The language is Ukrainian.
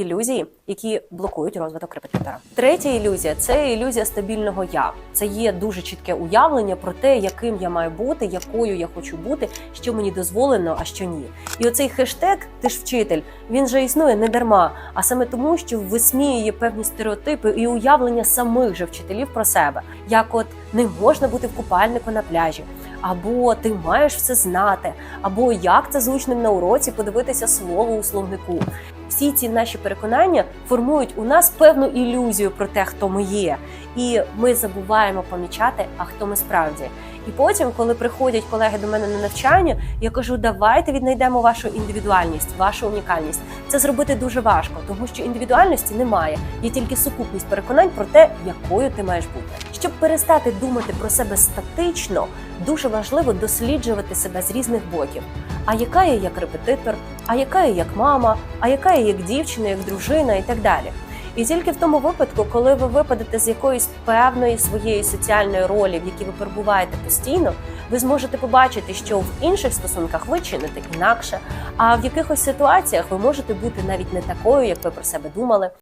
ілюзії, які блокують розвиток репетитора. Третя ілюзія це ілюзія стабільного я. Це є дуже чітке уявлення про те, яким я маю бути, якою я хочу бути, що мені дозволено, а що ні. І оцей хештег Ти ж вчитель він же існує не дарма, а саме тому, що висміює певні стереотипи і уявлення самих же вчителів про себе, як от не можна бути в купальнику на пляжі, або ти маєш все знати, або як це зручно на уроці подивитися слово у словнику. Всі ці наші переконання формують у нас певну ілюзію про те, хто ми є, і ми забуваємо помічати, а хто ми справді. І потім, коли приходять колеги до мене на навчання, я кажу: давайте віднайдемо вашу індивідуальність, вашу унікальність. Це зробити дуже важко, тому що індивідуальності немає, є тільки сукупність переконань про те, якою ти маєш бути. Щоб перестати думати про себе статично, дуже важливо досліджувати себе з різних боків. А яка я як репетитор, а яка я як мама, а яка я як дівчина, як дружина і так далі. І тільки в тому випадку, коли ви випадете з якоїсь певної своєї соціальної ролі, в якій ви перебуваєте постійно, ви зможете побачити, що в інших стосунках ви чините інакше, а в якихось ситуаціях ви можете бути навіть не такою, як ви про себе думали.